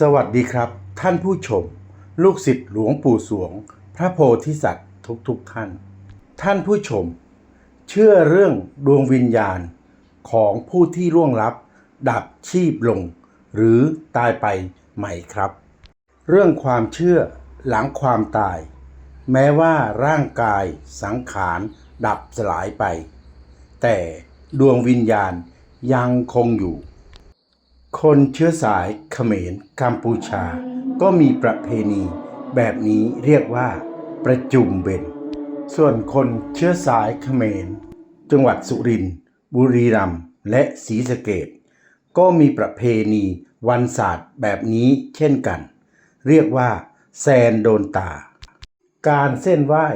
สวัสดีครับ ท่านผู้ชม ลูกศิษย์หลวงปู่สวง พระโพธิสัตว์ทุกทุกๆท่าน ท่านผู้ชม เชื่อเรื่องดวงวิญญาณของผู้ที่ล่วงลับ ดับชีพลง หรือตายไปไหมครับ เรื่องความเชื่อหลังความตาย แม้ว่าร่างกายสังขารดับสลายไป แต่ดวงวิญญาณยังคงอยู่ คนเชื้อสายเขมรกัมพูชา ก็มีประเพณี แบบนี้เรียกว่า ประจุมเบนส่วนคนเชื้อสายเขมร จังหวัดสุรินทร์บุรีรัมย์และศรีสะเกดก็มีประเพณีวันศาสตร์แบบนี้เช่นกัน เรียกว่า แซนโดนตา การเส้นไหว้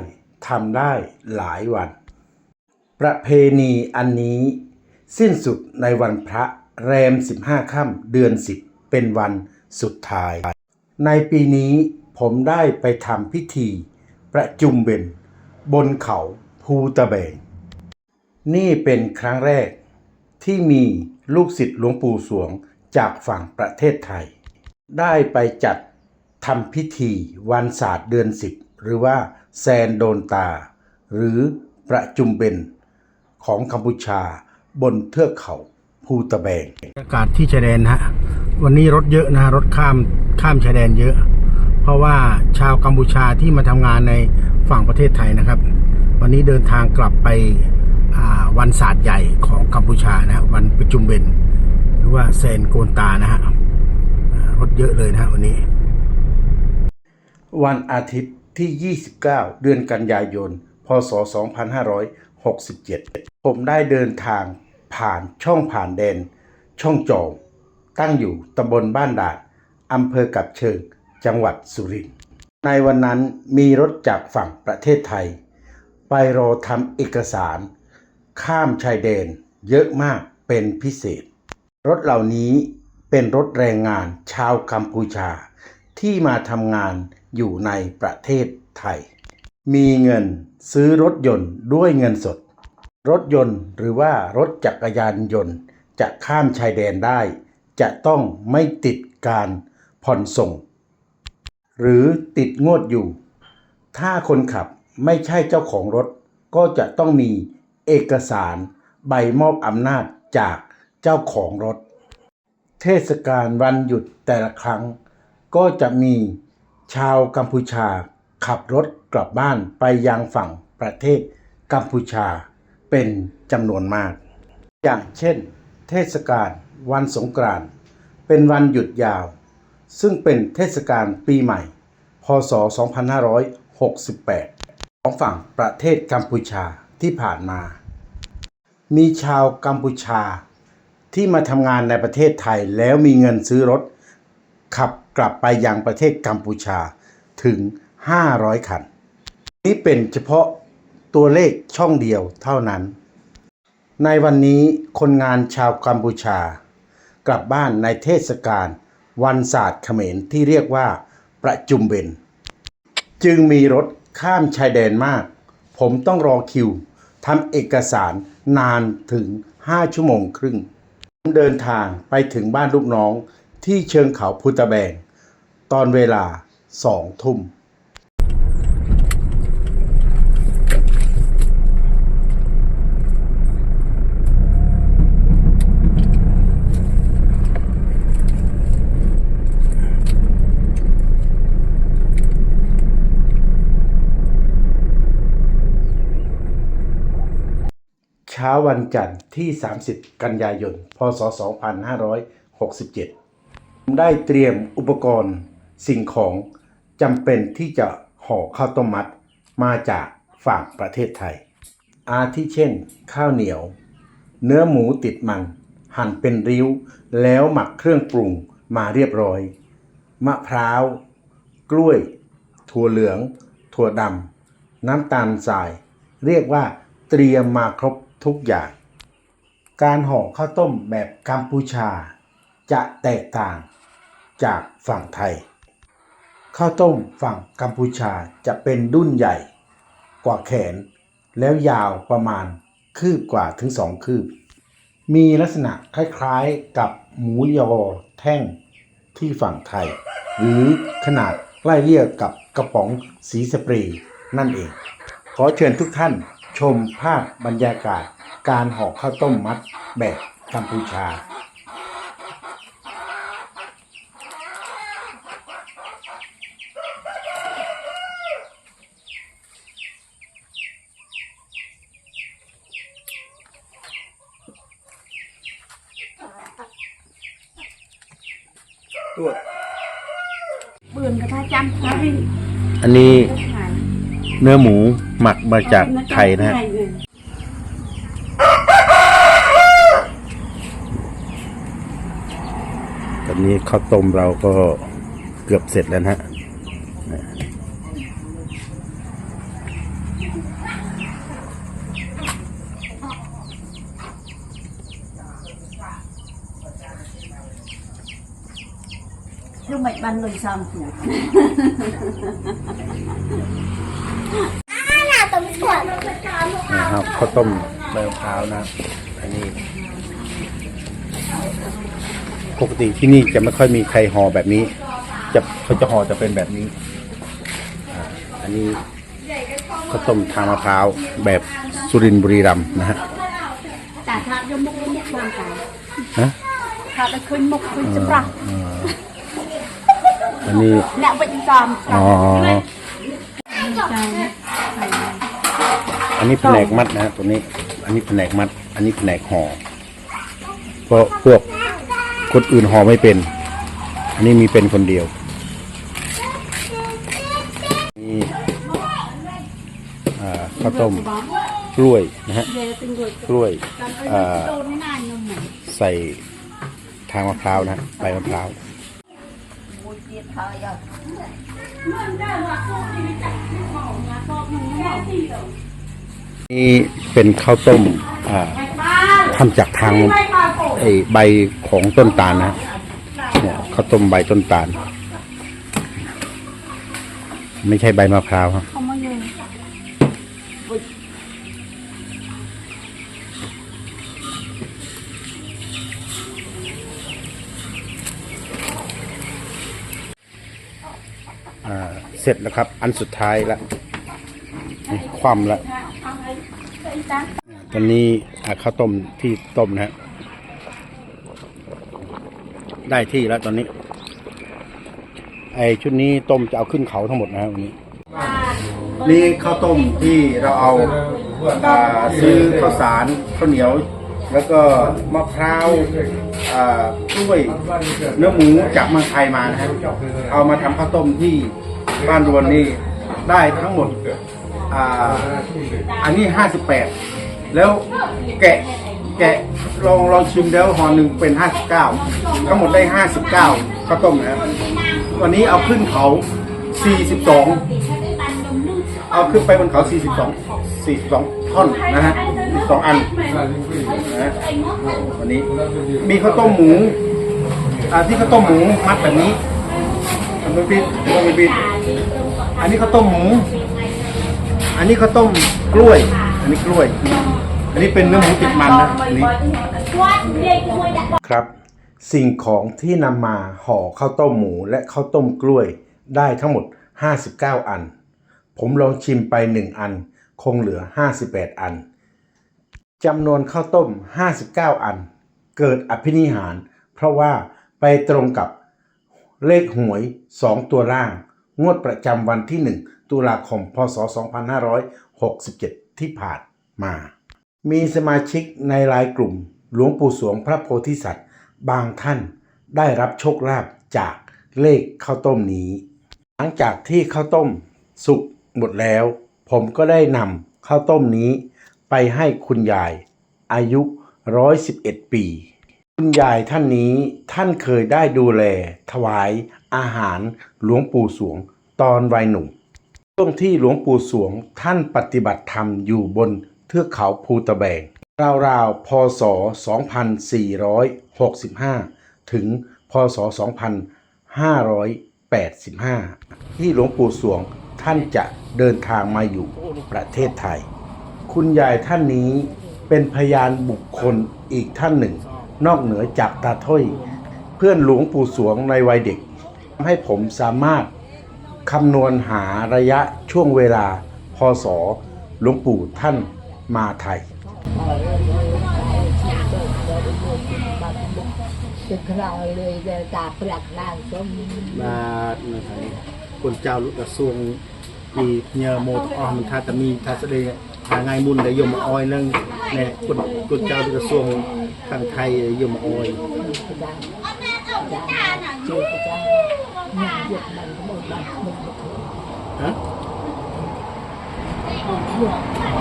ทำได้หลายวัน ประเพณีอันนี้ สิ้นสุดในวันพระ แรม 15 ค่ำเดือน 10 เป็นวันสุดท้าย ในปีนี้ผมได้ไปทำพิธี ประจุมเบนบนเขาภูตะแบง นี่เป็นครั้งแรกที่มีลูกศิษย์หลวงปู่สวงจากฝั่งประเทศไทย ได้ไปจัดทำพิธีวันศาสตร์เดือน 10 หรือว่าแซนโดนตา หรือประจุมเบนของกัมพูชาบนเทือกเขา ภูตะแบงอากาศที่ชายแดนนะฮะวันนี้รถเยอะนะฮะรถข้ามข้ามชายแดนเยอะ เพราะว่าชาวกัมพูชาที่มาทำงานในฝั่งประเทศไทยนะครับ วันนี้เดินทางกลับไปอ่าวันศาสตร์ใหญ่ของกัมพูชานะฮะวันประจุมเบนหรือว่าเซนโกนตานะฮะอ่ารถเยอะเลยนะฮะวันนี้ วันอาทิตย์ที่ 29 เดือนกันยายน พศ 2567 ผมได้เดินทาง ผ่านช่องผ่านแดน ช่องจอมตั้งอยู่ตำบลบ้านดาดอำเภอกับเชิงจังหวัดสุรินทร์ในวันนั้นมีรถจากฝั่งประเทศไทย ไปรอทำเอกสาร ข้ามชายแดนเยอะมากเป็นพิเศษ รถเหล่านี้เป็นรถแรงงานชาวกัมพูชา ที่มาทำงานอยู่ในประเทศไทย มีเงินซื้อรถยนต์ด้วยเงินสด รถยนต์หรือว่ารถจักรยานยนต์ จะข้ามชายแดนได้ จะต้องไม่ติดการผ่อนส่ง หรือติดงวดอยู่ ถ้าคนขับไม่ใช่เจ้าของรถ ก็จะต้องมีเอกสารใบมอบอำนาจจากเจ้าของรถ เทศกาลวันหยุดแต่ละครั้ง ก็จะมีชาวกัมพูชาขับรถกลับบ้านไปยังฝั่งประเทศกัมพูชา เป็นจำนวนมาก อย่างเช่น เทศกาลวันสงกรานต์เป็นวันหยุดยาว ซึ่งเป็นเทศกาลปีใหม่ พศ 2568 ของฝั่งประเทศกัมพูชาที่ผ่านมา มีชาวกัมพูชาที่มาทำงานในประเทศไทยแล้วมีเงินซื้อรถ ขับกลับไปยังประเทศกัมพูชาถึง 500 คัน นี่เป็นเฉพาะ ตัวเลขช่องเดียวเท่านั้น ในวันนี้คนงานชาวกัมพูชา กลับบ้านในเทศกาลวันศาสตร์เขมรที่เรียกว่า ประจุมเบน จึงมีรถข้ามชายแดนมาก ผมต้องรอคิวทำเอกสารนานถึง 5 ชั่วโมงครึ่ง ผมเดินทางไปถึงบ้านลูกน้องที่เชิงเขาพุตะแบง ตอนเวลาสองทุ่ม ช้าวันจันทร์ที่ 30 กันยายน พศ 2567ผมได้เตรียมอุปกรณ์สิ่งของจำเป็นที่จะห่อข้าวต้มมัดมาจากฝั่งประเทศไทย อาทิเช่น ข้าวเหนียว เนื้อหมูติดมัน หั่นเป็นริ้ว แล้วหมักเครื่องปรุงมาเรียบร้อย มะพร้าว กล้วย ถั่วเหลือง ถั่วดำน้ำตาลทราย เรียกว่าเตรียมมาครบ ทุกอย่าง การห่อข้าวต้มแบบกัมพูชา จะแตกต่างจากฝั่งไทย ข้าวต้มฝั่งกัมพูชาจะเป็นดุ้นใหญ่กว่าแขน แล้วยาวประมาณคืบกว่าถึงสองคืบ มีลักษณะคล้ายๆกับหมูยอแท่งที่ฝั่งไทย หรือขนาดไล่เลี่ยกับกระป๋องสีสเปรย์นั่นเอง ขอเชิญทุกท่าน ชมภาพบรรยากาศการห่อข้าวต้มมัดแบบกัมพูชาปืนกระทะจำไทยอันนี้ เนื้อหมูหมักมาจากไทยนะฮะตอนนี้ข้าวต้มเราก็เกือบเสร็จแล้วนะฮะลูกไม่บันเลยซ้ำถูก นะครับข้าวต้มใบมะพร้าวนะอันนี้ปกติที่นี่จะไม่ค่อยมีใครห่อแบบนี้ จะเขาจะห่อจะเป็นแบบนี้ อันนี้ข้าวต้มทางมะพร้าวแบบสุรินทร์บุรีรัมนะฮะแต่ถ้าจะมุกมุกความตาฮะถ้าจะขึ้นมุกขึ้นจะปรักอันนี้แนวเป็นซ้ำอ๋อ ใจอันนี้แผนกมัดนะฮะตัวนี้ อันนี้แผนกมัด อันนี้แผนกห่อเพราะพวกคนอื่นห่อไม่เป็น อันนี้มีเป็นคนเดียวนี่อ่าข้าวต้มกล้วยนะฮะ เดี๋ยวเป็นรวยกล้วยเออโดนไม่นานนมหมูใส่ทางมะพร้าวนะฮะใบมะพร้าว นี่เป็นข้าวต้มทำจากทางไอใบของต้นตาลนะเนี่ยข้าวต้มใบต้นตาล ไม่ใช่ใบมะพร้าวครับ เสร็จแล้วครับ อันสุดท้ายละคว่ำละตอนนี้ข้าวต้มที่ต้มนะฮะได้ที่แล้วตอนนี้ ไอชุดนี้ต้มจะเอาขึ้นเขาทั้งหมดนะฮะวันนี้ นี่ข้าวต้มที่เราเอาอซื้อข้าวสารข้าวเหนียว แล้วก็มะพร้าวอ่ากล้วยเนื้อหมูจากเมืองไทยมานะฮะเอามาทำข้าวต้มที่ บ้านรวนนี่ได้ทั้งหมดอ่าอันนี้ห้าสิบแปดแล้วแกะแกะลองลองชิมแล้วห่อหนึ่งเป็นห้าสิบเก้าทั้งหมดได้ห้าสิบเก้าข้าวต้มนะครับวันนี้เอาขึ้นเขาสี่สิบสองเอาขึ้นไปบนเขา 42 42 ท่อนนะฮะ2อันนะฮะวันนี้มีข้าวต้มหมูอ่าที่ข้าวต้มหมูมัดแบบนี้ทำเป็นปิดทำเป็นปิด อันนี้ข้าวต้มหมู อันนี้ข้าวต้มกล้วย อันนี้กล้วย อันนี้เป็นเนื้อหมูติดมันนะอันนี้ครับ สิ่งของที่นำมาห่อข้าวต้มหมูและข้าวต้มกล้วยได้ทั้งหมด 59 อัน ผมลองชิมไป 1 อัน คงเหลือ 58 อันจำนวนข้าวต้ม 59 อัน เกิดอภินิหาร เพราะว่าไปตรงกับเลขหวย 2 ตัวล่าง งวดประจำวันที่ 1 ตุลาคม พศ 2567 ที่ผ่านมา มีสมาชิกในรายกลุ่ม หลวงปู่สวงพระโพธิสัตว์ บางท่านได้รับโชคลาภจากเลขข้าวต้มนี้ หลังจากที่ข้าวต้มสุกหมดแล้ว ผมก็ได้นำข้าวต้มนี้ ไปให้คุณยาย อายุ 111 ปี คุณยายท่านนี้ท่านเคยได้ดูแล ถวาย อาหารหลวงปู่สวง ตอนวัยหนุ่มช่วงที่หลวงปู่สวงท่านปฏิบัติธรรมอยู่บนเทือกเขาภูตะแบงราวๆพศ 2465 ถึงพศ 2585 ที่หลวงปู่สวงท่านจะเดินทางมาอยู่ประเทศไทย คุณยายท่านนี้เป็นพยานบุคคลอีกท่านหนึ่ง นอกเหนือจากตาถ้อย เพื่อนหลวงปู่สวงในวัยเด็กทำให้ผมสามารถคำนวณหาระยะช่วงเวลาพศหลวงปู่ท่านมาไทยจะคราเลยจตาปลักนางสมมาคนเจ้าลูกกระทรวงปีเนียโมทอมันทาตมีทาสเดย ថ្ងៃមុនដែលយកមកអយហ្នឹងណែគាត់គាត់ចៅក្រសួងខាងថៃយកមកអយហ៎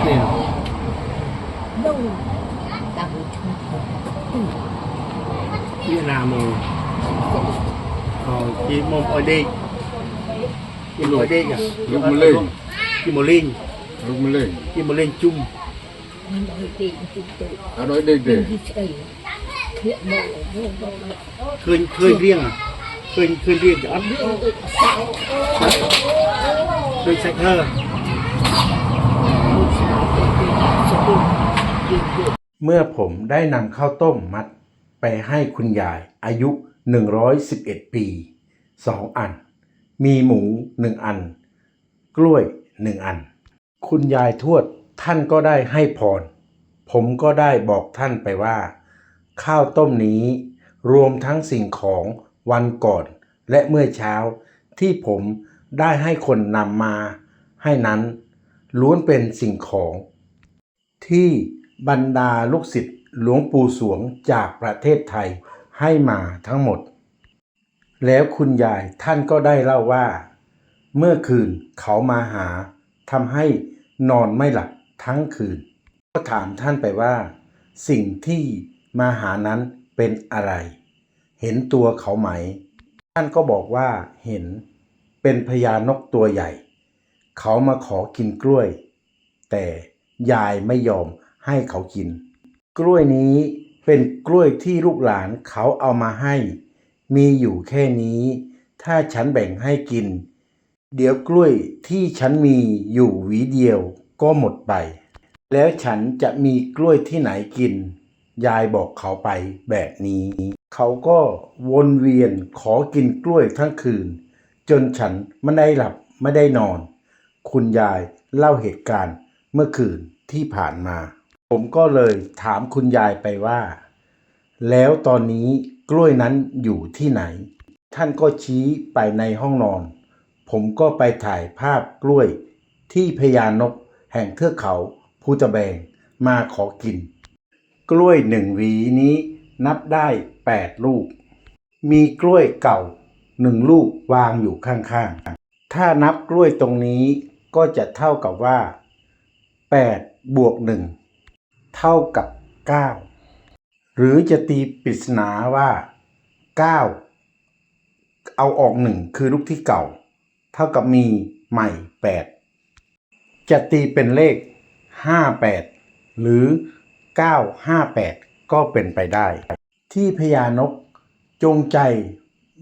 នេះដូងតាមឈ្មោះវៀតណាមមកអោជីមកអយដេកជីមកអយដេកយកមកលេងជីមកលេង ลุกมะเร็งที่มา mà lên chung nhưng mà để chúng tôi เอาน้อยเด็กเด็ก đi chơi hiện mộ vô vô vô. เคยเคยเรียงอะเคยเคยเรียงจะอัด Vô tự tạo เคยใส่เธอน sạch เ tôi เมื่อผมได้นำข้าวต้มมัด ไปให้คุณยายอายุ 111 ปี 2 อัน มีหมู 1 อัน กล้วย 1 อัน คุณยายทวดท่านก็ได้ให้พร ผมก็ได้บอกท่านไปว่า ข้าวต้มนี้รวมทั้งสิ่งของวันก่อนและเมื่อเช้าที่ผมได้ให้คนนำมาให้นั้นล้วนเป็นสิ่งของ ที่บรรดาลูกศิษย์หลวงปู่สวงจากประเทศไทยให้มาทั้งหมด แล้วคุณยายท่านก็ได้เล่าว่า เมื่อคืนเขามาหา ทำให้นอนไม่หลับทั้งคืน ก็ถามท่านไปว่า สิ่งที่มาหานั้นเป็นอะไร เห็นตัวเขาไหม ท่านก็บอกว่าเห็นเป็นพญานกตัวใหญ่ เขามาขอกินกล้วย แต่ยายไม่ยอมให้เขากิน กล้วยนี้เป็นกล้วยที่ลูกหลานเขาเอามาให้ มีอยู่แค่นี้ ถ้าฉันแบ่งให้กิน เดี๋ยวกล้วยที่ฉันมีอยู่หวีเดียวก็หมดไป แล้วฉันจะมีกล้วยที่ไหนกิน ยายบอกเขาไปแบบนี้ เขาก็วนเวียนขอกินกล้วยทั้งคืน จนฉันไม่ได้หลับไม่ได้นอน คุณยายเล่าเหตุการณ์เมื่อคืนที่ผ่านมา ผมก็เลยถามคุณยายไปว่า แล้วตอนนี้กล้วยนั้นอยู่ที่ไหน ท่านก็ชี้ไปในห้องนอน ผมก็ไปถ่ายภาพกล้วยที่พญานกแห่งเทือกเขาภูตะแบงมาขอกิน กล้วยหนึ่งหวีนี้นับได้แปดลูก มีกล้วยเก่าหนึ่งลูกวางอยู่ข้างๆ ถ้านับกล้วยตรงนี้ก็จะเท่ากับว่า 8 บวก 1 เท่ากับ 9 หรือจะตีปริศนาว่า 9 เอาออก1คือลูกที่เก่า เท่ากับมีใหม่ 8 จะตีเป็นเลข 58 หรือ 958 ก็เป็นไปได้ ที่พญานกจงใจ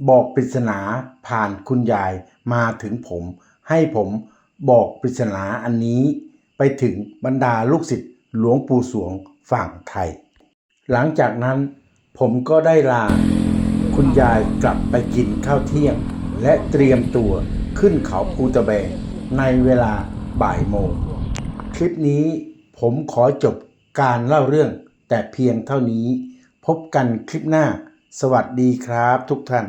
บอกปริศนาผ่านคุณยายมาถึงผม ให้ผมบอกปริศนาอันนี้ไปถึงบรรดาลูกศิษย์หลวงปู่สวงฝั่งไทย หลังจากนั้นผมก็ได้ลา คุณยายกลับไปกินข้าวเที่ยง และเตรียมตัว ขึ้นเขาภูตะแบงในเวลาบ่ายโมง คลิปนี้ผมขอจบการเล่าเรื่องแต่เพียงเท่านี้ พบกันคลิปหน้า สวัสดีครับทุกท่าน